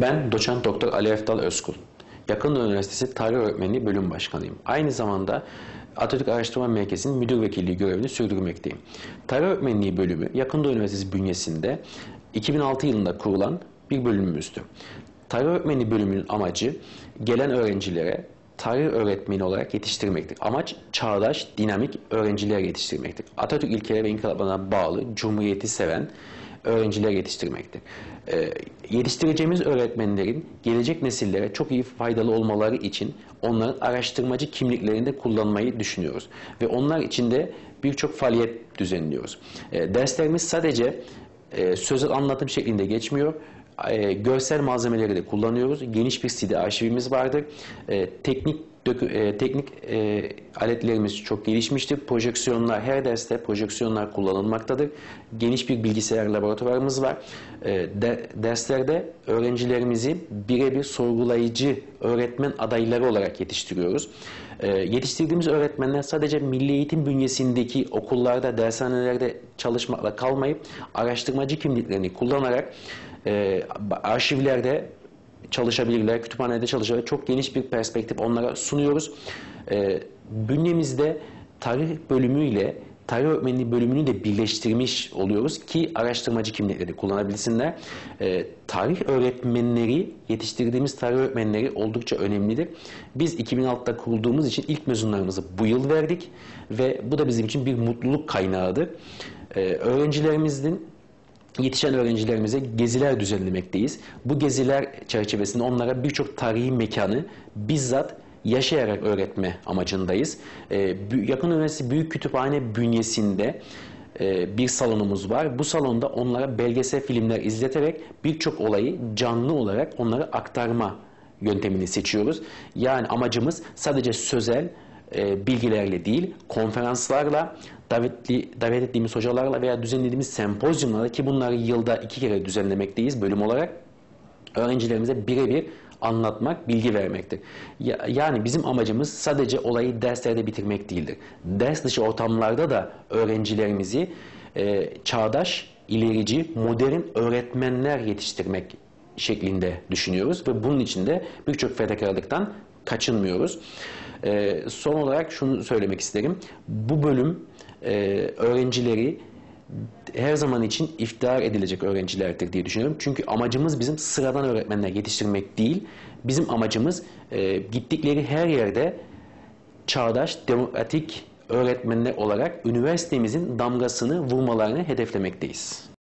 Ben doçent doktor Ali Eftal Özkul. Yakın Üniversitesi Tarih Öğretmenliği Bölüm Başkanıyım. Aynı zamanda Atatürk Araştırma Merkezi'nin müdür vekilliği görevini sürdürmekteyim. Tarih Öğretmenliği Bölümü Yakın Doğu Üniversitesi bünyesinde 2006 yılında kurulan bir bölümümüzdü. Tarih Öğretmenliği bölümünün amacı gelen öğrencilere tarih öğretmeni olarak yetiştirmektir. Amaç çağdaş, dinamik öğrenciler yetiştirmektir. Atatürk ilkeleri ve inkılaplarına bağlı, cumhuriyeti seven, öğrenciler yetiştirmektir. Ee, yetiştireceğimiz öğretmenlerin gelecek nesillere çok iyi faydalı olmaları için onların araştırmacı kimliklerini de kullanmayı düşünüyoruz. Ve onlar için de birçok faaliyet düzenliyoruz. Ee, derslerimiz sadece e, sözel anlatım şeklinde geçmiyor. E, görsel malzemeleri de kullanıyoruz. Geniş bir CD arşivimiz vardır. E, teknik dökü- e, teknik e, aletlerimiz çok gelişmiştir. Projeksiyonlar her derste projeksiyonlar kullanılmaktadır. Geniş bir bilgisayar laboratuvarımız var. E, de- derslerde öğrencilerimizi birebir sorgulayıcı öğretmen adayları olarak yetiştiriyoruz. E, yetiştirdiğimiz öğretmenler sadece milli eğitim bünyesindeki okullarda, dershanelerde çalışmakla kalmayıp araştırmacı kimliklerini kullanarak e, arşivlerde çalışabilirler, kütüphanede çalışabilirler. Çok geniş bir perspektif onlara sunuyoruz. E, bünyemizde tarih bölümüyle tarih öğretmenliği bölümünü de birleştirmiş oluyoruz ki araştırmacı kimlikleri kullanabilsinler. E, tarih öğretmenleri, yetiştirdiğimiz tarih öğretmenleri oldukça önemlidir. Biz 2006'da kurulduğumuz için ilk mezunlarımızı bu yıl verdik ve bu da bizim için bir mutluluk kaynağıdır. E, öğrencilerimizin yetişen öğrencilerimize geziler düzenlemekteyiz. Bu geziler çerçevesinde onlara birçok tarihi mekanı bizzat yaşayarak öğretme amacındayız. Ee, Yakın Üniversitesi Büyük Kütüphane bünyesinde e, bir salonumuz var. Bu salonda onlara belgesel filmler izleterek birçok olayı canlı olarak onlara aktarma yöntemini seçiyoruz. Yani amacımız sadece sözel e, bilgilerle değil, konferanslarla, davetli, davet ettiğimiz hocalarla veya düzenlediğimiz sempozyumlarla ki bunları yılda iki kere düzenlemekteyiz bölüm olarak öğrencilerimize birebir anlatmak, bilgi vermektir. Ya- Yani bizim amacımız sadece olayı derslerde bitirmek değildir. Ders dışı ortamlarda da öğrencilerimizi e, çağdaş, ilerici, modern öğretmenler yetiştirmek şeklinde düşünüyoruz ve bunun için de birçok fedakarlıktan kaçınmıyoruz. Ee, son olarak şunu söylemek isterim. Bu bölüm e, öğrencileri her zaman için iftihar edilecek öğrencilerdir diye düşünüyorum. Çünkü amacımız bizim sıradan öğretmenler yetiştirmek değil. Bizim amacımız e, gittikleri her yerde çağdaş, demokratik öğretmenler olarak üniversitemizin damgasını vurmalarını hedeflemekteyiz.